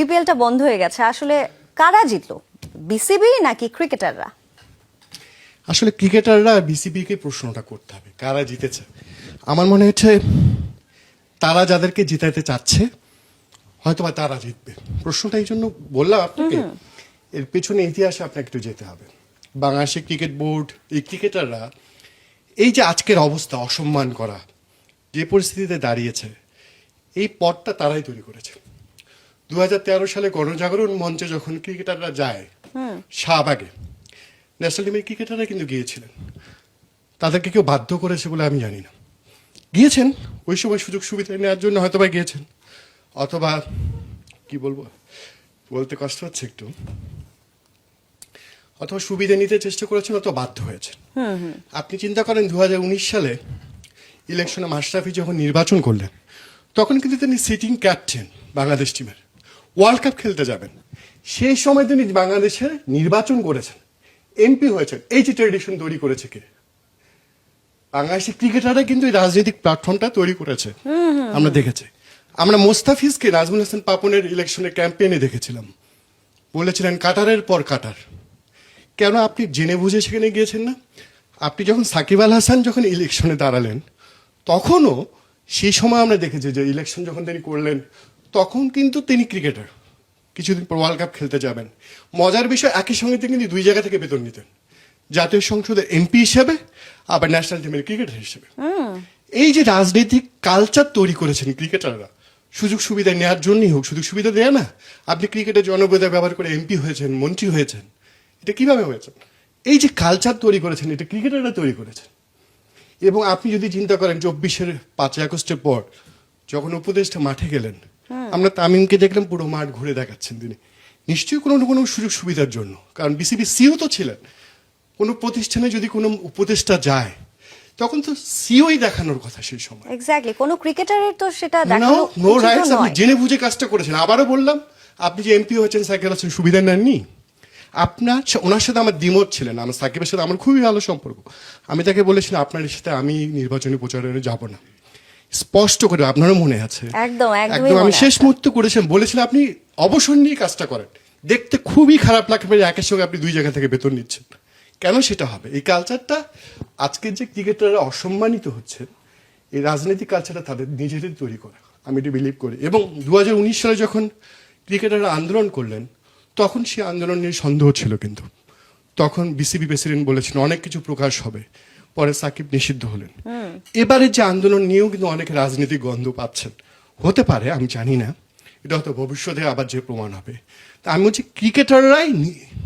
বিপিএলটা বন্ধ হয়ে গেছে। আসলে কারা জিতলো? বিসিবি নাকি ক্রিকেটাররা? আসলে ক্রিকেটাররা বিসিবিকে প্রশ্নটা করতে হবে কারা জিতেছে? আমার মনে হচ্ছে তারা যাদেরকে জিতাতে চাচ্ছে হয়তো বা তারা জিতবে। প্রশ্নটা এই জন্য বললাম আপনাকে এর পেছনে ইতিহাসে আপনাকে একটু যেতে হবে। বাংলাদেশের ক্রিকেট বোর্ড এই ক্রিকেটাররা এই যে আজকের অবস্থা অসম্মান করা যে পরিস্থিতিতে দাঁড়িয়েছে এই পথটা তারাই তৈরি করেছে। দু হাজার তেরো সালে গণজাগরণ মঞ্চে যখন ক্রিকেটাররা যায় শাহবাগে ন্যাশনাল টিমের ক্রিকেটাররা কিন্তু গিয়েছিলেন। তাদেরকে কেউ বাধ্য করেছে বলে আমি জানি না। গিয়েছেন ওই সময় সুযোগ সুবিধা নেওয়ার জন্য হয়তো বা গিয়েছেন। অথবা কি বলব বলতে কষ্ট হচ্ছে একটু। অথবা সুবিধা নিতে চেষ্টা করেছেন অথবা বাধ্য হয়েছেন। আপনি চিন্তা করেন দু হাজার উনিশ সালে ইলেকশনে মাশরাফি যখন নির্বাচন করলেন তখন কিন্তু তিনি সিটিং ক্যাপ্টেন বাংলাদেশ টিমের ওয়ার্ল্ড কাপ খেলতে যাবেন। সেই সময় তিনি বাংলাদেশের নির্বাচন করেছেন। এমপি হয়েছেন। এই যে ট্রেডিশন তৈরি করেছে কে? বাংলাদেশের ক্রিকেটাররা কিন্তু এই রাজনৈতিক প্ল্যাটফর্মটা তৈরি করেছে। আমরা দেখেছি। আমরা মোস্তাফিজকে নাজমুল হাসান পাপনের ইলেকশনের ক্যাম্পেইনে দেখেছিলাম। বলেছিলেন কাটারের পর কাটার কেন আপনি জেনে বুঝে সেখানে গিয়েছেন না? আপনি যখন সাকিব আল হাসান যখন ইলেকশনে দাঁড়ালেন তখনও সেই সময় আমরা দেখেছি যে ইলেকশন যখন তিনি করলেন তখন কিন্তু তিনি ক্রিকেটার। কিছুদিন পর ওয়ার্ল্ড কাপ খেলতে যাবেন। মজার বিষয় একই সঙ্গে তিনি কিন্তু দুই জায়গা থেকে বেতন নিতেন। জাতীয় সংসদের এমপি হিসেবে আবার ন্যাশনাল টিমের ক্রিকেটার হিসেবে। এই যে রাজনৈতিক কালচার তৈরি করেছেন ক্রিকেটাররা সুযোগ সুবিধা নেওয়ার জন্যই হোক সুযোগ সুবিধা দেয় না আপনি ক্রিকেটের জনপ্রিয়তা ব্যবহার করে এমপি হয়েছেন মন্ত্রী হয়েছেন এটা কীভাবে হয়েছে? এই যে কালচার তৈরি করেছেন এটা ক্রিকেটাররা তৈরি করেছেন। এবং আপনি যদি চিন্তা করেন চব্বিশের পাঁচই আগস্টের পর যখন উপদেষ্টা মাঠে গেলেন আমরা তামিমকে দেখলাম পুরো মাঠ ঘুরে দেখাচ্ছেন তিনি। নিশ্চয়ই কোনো না কোনো সুযোগ সুবিধার জন্য। কারণ বিসিবি সিও তো ছিলেন। কোনো প্রতিষ্ঠানে যদি কোনো উপদেষ্টা যায় তখন তো সিওই দেখানোর কথা সেই সময়। এক্স্যাক্টলি কোনো ক্রিকেটারের তো সেটা দেখানো নো রাইটস আপনি জেনে বুঝে কাজটা করেছেন। আবারও বললাম আপনি যে এমপি হয়েছেন সাইকেল আছেন সুবিধা নেননি? আপনার ওনার সাথে আমার দ্বিমত ছিলেন। আমার সাকিবের সাথে আমার খুবই ভালো সম্পর্ক। আমি তাকে বলেছিলাম আপনার সাথে আমি নির্বাচনী প্রচারণে যাব না। স্পষ্ট করে আপনারও মনে আছে। একদম, একদম আমি শেষ মুহূর্তে করেছেন বলেছিলাম আপনি অবসর নিয়ে কাজটা করেন। দেখতে খুবই খারাপ লাগবে যে একের সঙ্গে আপনি দুই জায়গা থেকে বেতন নিচ্ছেন। কেন সেটা হবে? এই কালচারটা আজকের যে ক্রিকেটাররা অসম্মানিত হচ্ছে এই রাজনৈতিক কালচারটা তাদের নিজেদের তৈরি করা। আমি এটি বিলিভ করি। এবং দু হাজার উনিশ সালে যখন ক্রিকেটাররা আন্দোলন করলেন তখন সে আন্দোলন নিয়ে সন্দেহ ছিল কিন্তু। তখন বিসিবি প্রেসিডেন্ট বলেছেন অনেক কিছু প্রকাশ হবে। পরে সাকিব নিষিদ্ধ হলেন। এবারে যে আন্দোলন নিয়েও কিন্তু অনেক রাজনৈতিক গন্ধ পাচ্ছেন। হতে পারে আমি জানি না। এটা হয়তো ভবিষ্যতে আবার যে প্রমাণ হবে। তা আমি বলছি ক্রিকেটাররাই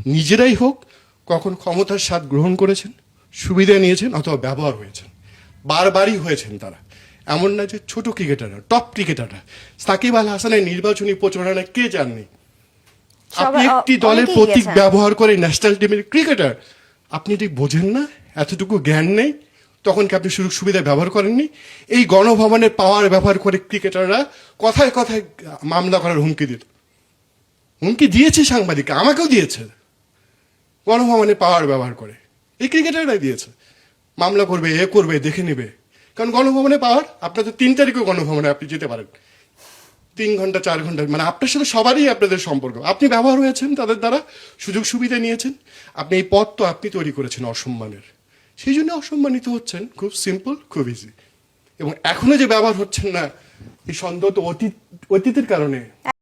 নিজেরাই হোক কখন ক্ষমতার স্বাদ গ্রহণ করেছেন সুবিধা নিয়েছেন অথবা ব্যবহার হয়েছেন। বারবারই হয়েছেন তারা। এমন না যে ছোট ক্রিকেটাররা টপ ক্রিকেটাররা। সাকিব আল হাসানের নির্বাচনী প্রচারণায় কে জাননি? আপনি একটি দলের প্রতীক ব্যবহার করে ন্যাশনাল টিমের ক্রিকেটার। আপনি এটি বোঝেন না? এতটুকু জ্ঞান নেই, তখন কি আপনি সুযোগ সুবিধা ব্যবহার করেননি? এই গণভবনের পাওয়ার ব্যবহার করে ক্রিকেটাররা কথায় কথায় মামলা করার হুমকি দিত হুমকি দিয়েছে সাংবাদিক আমাকেও দিয়েছে। গণভবনে পাওয়ার ব্যবহার করে, এই ক্রিকেটাররাই দিয়েছে। মামলা করবে, এ করবে, দেখে নেবে। কারণ গণভবনে পাওয়ার আপনার তো তিন তারিখও গণভবনে আপনি যেতে পারেন। তিন ঘণ্টা, চার ঘণ্টা মানে আপনার সাথে সবারই আপনাদের সম্পর্ক। আপনি ব্যবহার হয়েছেন তাদের দ্বারা, সুযোগ সুবিধা নিয়েছেন। আপনি এই পথ তো আপনি তৈরি করেছেন অসম্মানের। সেই জন্য অসম্মানিত হচ্ছেন, খুব সিম্পল খুব ইজি এবং এখনও যে ব্যবহার হচ্ছেন না, এই সন্দেহ তো অতীত, অতীতের কারণে।